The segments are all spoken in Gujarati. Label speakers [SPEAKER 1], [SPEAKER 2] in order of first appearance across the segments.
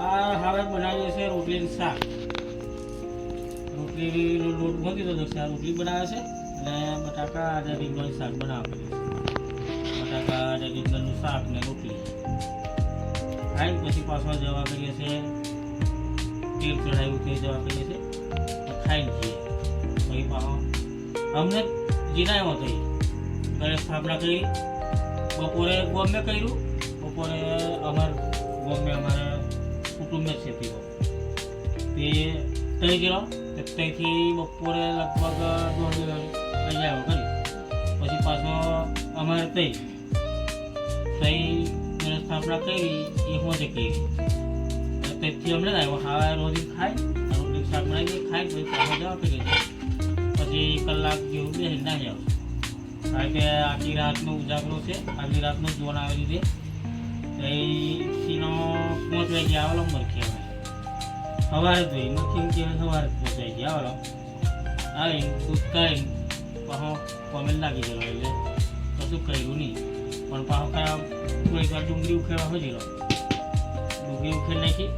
[SPEAKER 1] આ હવે બનાવીએ છે રોટલી શાક. રોટલીનો લોટ મૂકી દો આ રોટલી બનાવે છે અને બટાકા અને રીંગણનું શાક બનાવે છે બટાકા અને રીંગણનું શાક ને રોટલી. ખાઈ પછી પાછો જવા કરીએ છે તેલ ચડાવ્યું તે જવા કરીએ છે તો ખાઈને જઈએ. પછી પાછો અમને જીનાયો હતો ઘરે સ્થાપના કરી. બપોરે ગોમે કર્યું. બપોરે અમાર ગોમે અમારે કુટુંબ છે પીવો તે તઈ ગયો ત્યાંથી બપોરે લગભગ દોઢ લઈ આવ્યો કરી પછી પાછો અમારે તઈ તઈ સ્થાપના કરી, એ હોજે કરી તેથી અમને આવ્યો હા રોજી ખાય રોટલી શાક બનાવી ખાય, પછી પાછો જવા કરી પછી કલાક જેવું બે ના જાવ કારણ કે આખી રાતનો ઉજાગરો છે, આખી રાતનો જોન આવેલી છે. સીનો પાંચ વાગે આવેલો મરખી આવે સવારે હોય મરખી સવારે પહોંચાઈ ગયા આવેલો. આવી દૂધ કાઢીને કોમેન્ટ લાગી ગયેલો એટલે કશું કર્યું નહીં. પણ પાછો ખરાબ થોડીક વાર ડુંગળી ઉખેડવા હોજેલો ડુંગળી ઉખેડ નાખી.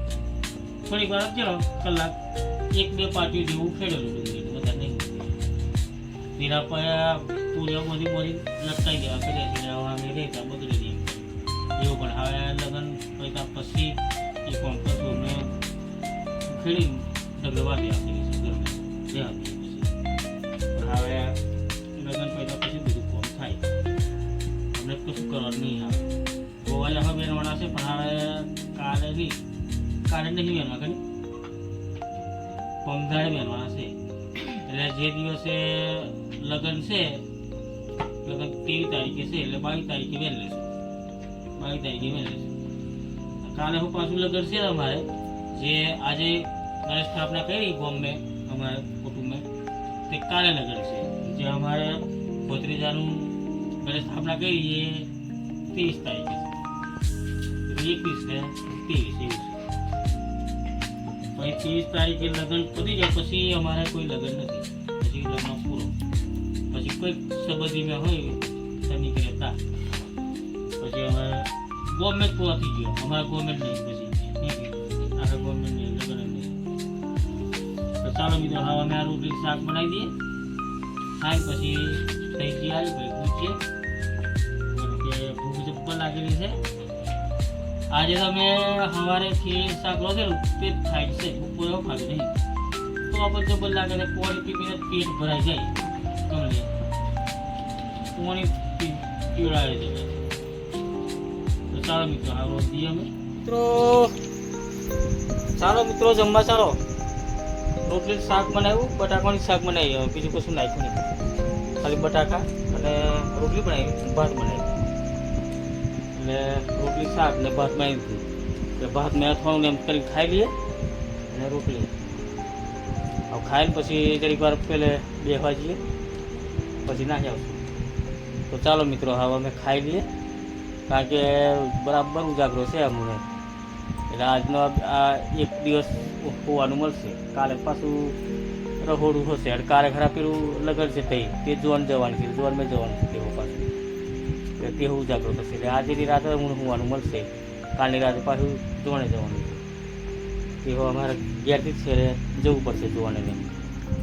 [SPEAKER 1] થોડીક વાર ગયેલો કલાક એક બે પાટી જેવું ઉખેડેલું ડુંગળી નહીં પીરા પર પૂરીઓ બધી બધી લટકાઈ દેવા હવે રહેતા બગડી દઈએ એવું પણ હવે લગ્ન કર્યા પછી એ કોમ્પસ અમે ખેડી ડગવા દેવા કરીએ છીએ ઘરમાં જે દઈએ પછી હવે લગ્ન કર્યા પછી બધું કોમ થાય. અમને કશું કરવાનું નહીં આવે. ગોવા હવે બેનવાના છે, પણ હવે કાલે નહીં. કાલે નહીં બેનવા કરી પમદાડે બેનવાના છે. એટલે જે દિવસે લગ્ન છે, લગ્ન તેવી તારીખે છે, એટલે બાવીસ તારીખે બેન લેશું. બાવીસ તારીખે લેશું કાલે હું પાછું લગ્ન છે અમારે, જે આજે ગણેશ સ્થાપના કરી બોમ્બે અમારે કુટુંબે. તે કાલે લગ્ન છે. જે અમારે ભત્રીજાનું ગણેશ સ્થાપના કરી એ ત્રીસ તારીખે એકવીસ ને ત્રીસ, એવું છે. પછી ત્રીસ તારીખે લગ્ન પતી જાય, પછી અમારે કોઈ લગ્ન નથી. પછી લગ્ન પૂરો. પછી કોઈ સંબંધીમાં હોય તો નીકળે પછી અમે ગવર્મેન્ટ પૂરા થઈ ગયો અમારા ગવર્મેન્ટ નહીં પછી આખા ગવર્મેન્ટ નહીં લગ્ન જ નહીં તો ચાલો મિત્રો હવે અમે આ રોટલી શાક બનાવી દઈએ ખાઈ પછી થઈ ગઈ આવી ભાઈ પૂછીએ બોલો કે ભૂખ જબ્બર લાગેલી છે આજે તમે સવારે ખીર શાક રોધેલું તે જ ખાય છે બપોરે એવું ખાવી નહીં તો આપણે જબર લાગે છે પાણી પીને પેટ ભરાઈ જાય ગમે પાણી પી પીવડાવે છે તો ચાલો મિત્રો આ જઈએ અમે. મિત્રો, ચાલો મિત્રો, જમવા ચાલો. રોટલી શાક બનાવ્યું, બટાકાનું શાક બનાવી બીજું કશું નાખ્યું નહીં. ખાલી બટાકા અને રોટલી બનાવી, ભાત બનાવી. એટલે રોટલી, શાક ને ભાત બનાવી દીધું એટલે ભાત મેં અથવાનું એમ કરી ખાઈ લઈએ અને રોટલી. હવે ખાઈને પછી જરીક વાર પેલે બેસવા જઈએ. પછી નાખી આવશું. તો ચાલો મિત્રો, હવે અમે ખાઈ લઈએ. કારણ કે બરાબર ઉજાગરો છે અમને એટલે આજનો આ- એક દિવસ હોવાનું મળશે. કાલે પાછું રહોડું હશે. અને કાલે ખરા પેલું લગન છે થઈ તે જોવાનું જવાનું છે. જોવાનું જવાનું છે તેઓ પાછું. એટલે તે ઉજાગરો થશે. એટલે આજની રાતે હું હોવાનું મળશે. કાલની રાતે પાછું જોવાને જવાનું છે. તેઓ અમારે ઘેરથી જ છે જવું પડશે જોવાને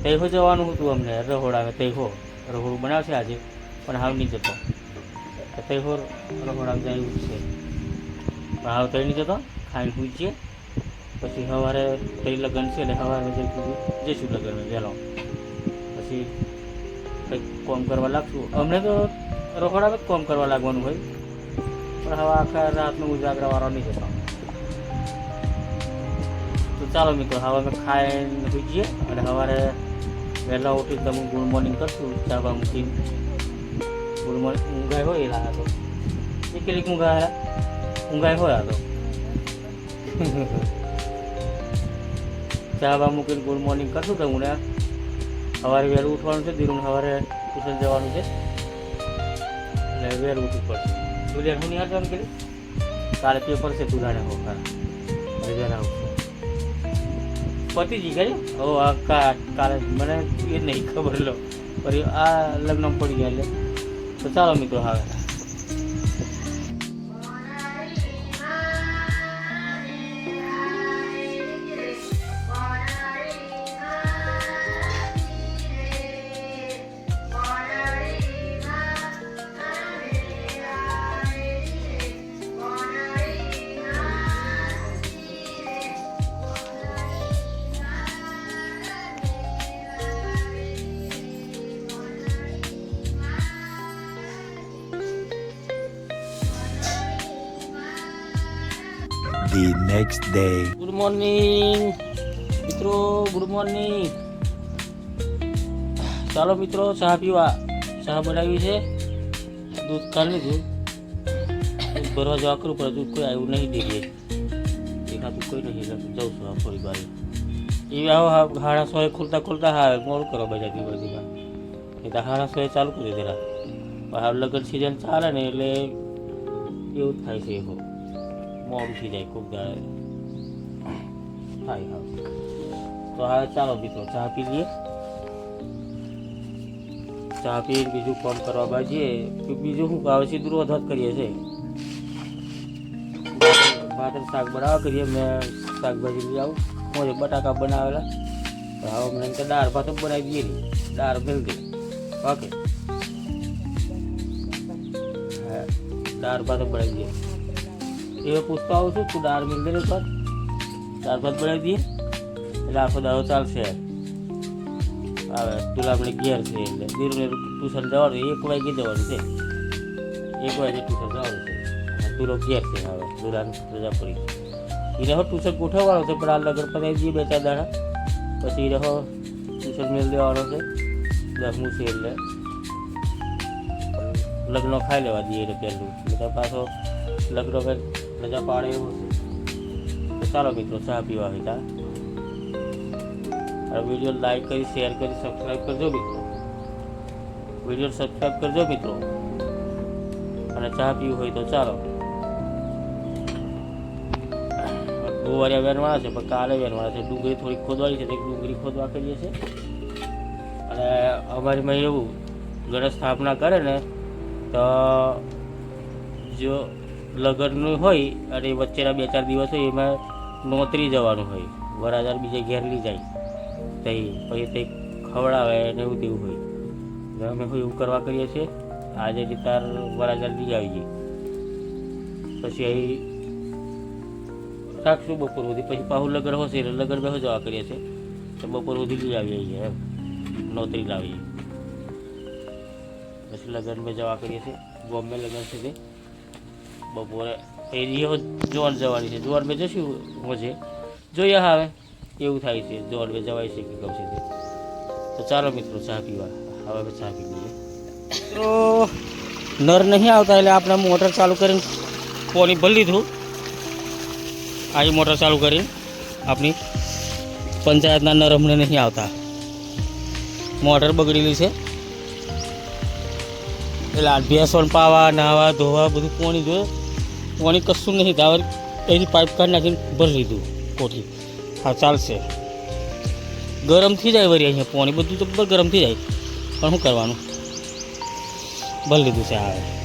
[SPEAKER 1] તૈહો જવાનું હતું અમને. રહોડ આવે તૈહો રહોડું બનાવશે આજે. પણ હાલ નહીં જતો. તો તે હો રહોડામાં જાય હાવ તઈ નહીં જતો ખાઈને પૂછીએ પછી સવારે તઈ લગ્ન છે એટલે સવારે જઈ જઈશું લગ્ન વહેલો. પછી કંઈક કોમ કરવા લાગશું. અમને તો રખોડામાં જ કોમ કરવા લાગવાનું હોય. પણ હવે આખા રાતનો ઉજાગરા વાળો નહીં જતો તો ચાલો મિત્રો, હવે અમે ખાઈને પૂછીએ અને સવારે વહેલા ઉઠી તમે ગુડ મોર્નિંગ કરશું, ચા બા મોર્નિંગ ઊંઘાય હોય એ લાગે તો એ કેટલીક ઊંઘાય ઊંઘાય હોય આ તો ચા બા મૂકીને ગુડ મોર્નિંગ કરશું તો હું સવારે વહેલું ઉઠવાનું છે ધીરું સવારે ટ્યુશન જવાનું છે એટલે વહેલું ઉઠવું પડશે તું હું નહીં હાટવાનું કેટલી કાલે પેપર છે તું જાણે હોકાર રજા આવશે પતિજી કરી ઓ આ કાલે મને એ નહીં ખબર લો પર આ લગ્ન પડી ગયા એટલે તો ચાલો મિત્રો હવે.
[SPEAKER 2] The next day.
[SPEAKER 1] Good morning મિત્રો ગુડ મોર્નિંગ ચાલો મિત્રો, ચા પીવા. ચા બનાવી છે. દૂધ કાઢી લીધું. દૂધ ભરવા જવા કરવું પડે દૂધ કોઈ આવ્યું નહીં દીધી દેખાતું કોઈ નથી જઉં છું આ થોડી વાર એ આવો હાડા સોએ ખોલતા ખોલતા હા, મોડું કરો બજાતી બધીમાં એ તો હાડા સોએ ચાલુ કરી દેરા પણ હવે લગ્ન સિઝન ચાલે ને એટલે એવું જ થાય છે એવું મોડું થઈ જાય ખૂબ દાડે થાય, હા. તો હવે ચાલો મિત્રો, ચા પી લઈએ ચા પી બીજું કામ કરવા બાજીએ. બીજું શું આવે સીધું રોજ કરીએ છીએ ભાતર શાક બનાવવા કરીએ. મેં શાકભાજી લઈ આવું. મોજે બટાકા બનાવેલા. હવે અમને તો દાળ ભાત બનાવી દઈએ ને. દાળ મેળ દે ઓકે. દાળ ભાત બનાવી દઈએ. એ પૂછતો આવું છું તું દાળ મિલ દે ને પર દાળ ભાત બનાવી દઈએ એટલે આખો દાડો ચાલશે હવે તુલા આપણે ઘેર છે એટલે દીરુને ટ્યુશન જવાનું એક વાગે જવાનું છે એક વાગે ટ્યુશન જવાનું છે અને તુલો ઘેર છે હવે દુરાન રજા પડી એ રહો ટ્યુશન ગોઠવવાનો છે પણ આ લગન પતાવી દઈએ બે ચાર દાડા પછી એ રહો ટ્યુશન મેળ દેવાનો છે દસમું છે એટલે લગ્ન ખાઈ લેવા દઈએ એટલે પહેલું એટલે પાછો લગ્ન કંઈક રજા પાડે એવું છે તો ચાલો મિત્રો, ચા પીવા હોય તા આ વીડિયો લાઈક કરી શેર કરી સબસ્ક્રાઈબ કરજો મિત્રો. વીડિયો સબસ્ક્રાઈબ કરજો મિત્રો. અને ચા પીવું હોય તો ચાલો. ગુવારિયા વેરવાળા છે, પણ કાલે વેરવાળા છે. ડુંગળી થોડી ખોદવાની છે, તો એક ડુંગળી ખોદવા કરીએ છીએ. અને અમારીમાં એવું ગણેશ સ્થાપના કરે ને, તો જો લગ્નનું હોય અને વચ્ચેના બે ચાર દિવસ હોય એમાં નોતરી જવાનું હોય. વરાદાર બીજે ઘેર લઈ જાય. તઈ પછી તે ખવડાવે ને એવું તેવું હોય. અમે એવું કરવા કરીએ છીએ. આજે તાર વરાજાર લઈ આવીએ. પછી અહીં રાખશું બપોર સુધી. પછી પાછું લગ્ન હશે એટલે લગ્ન બેહો જવા કરીએ છીએ. તો બપોર સુધી લઈ આવીએ છીએ એમ. નોતરી લાવીએ. પછી લગ્ન મેં જવા કરીએ છીએ. બોમ્બે લગ્ન તે બપોરે. એ જોર જવાની છે. જોર મેં જશું હોજે. જોઈએ હવે. એવું થાય છે. જોર મેં જવાય છે કે ગમશે તે તો ચાલો મિત્રો, ચા પીવા. હવે ચા પી લઈએ. તો નર નહીં આવતા એટલે આપણે મોટર ચાલુ કરીને પાણી ભરી લીધું. આવી મોટર ચાલુ કરીને આપણી પંચાયતના નર અમને નહીં આવતા. મોટર બગડેલી છે. એટલે ભેંસોને પાવા નાવા ધોવા બધું પાણી જોઈએ પાણી કશું નહીં ધાવર એની પાઇપ કાઢી નાખીને ભરી લીધું કોઠી. હા, ચાલશે. ગરમ થઈ જાય વળી અહીંયા પાણી. બધું તો ગરમ થઈ જાય. પણ શું કરવાનું? ભરી લીધું છે આવે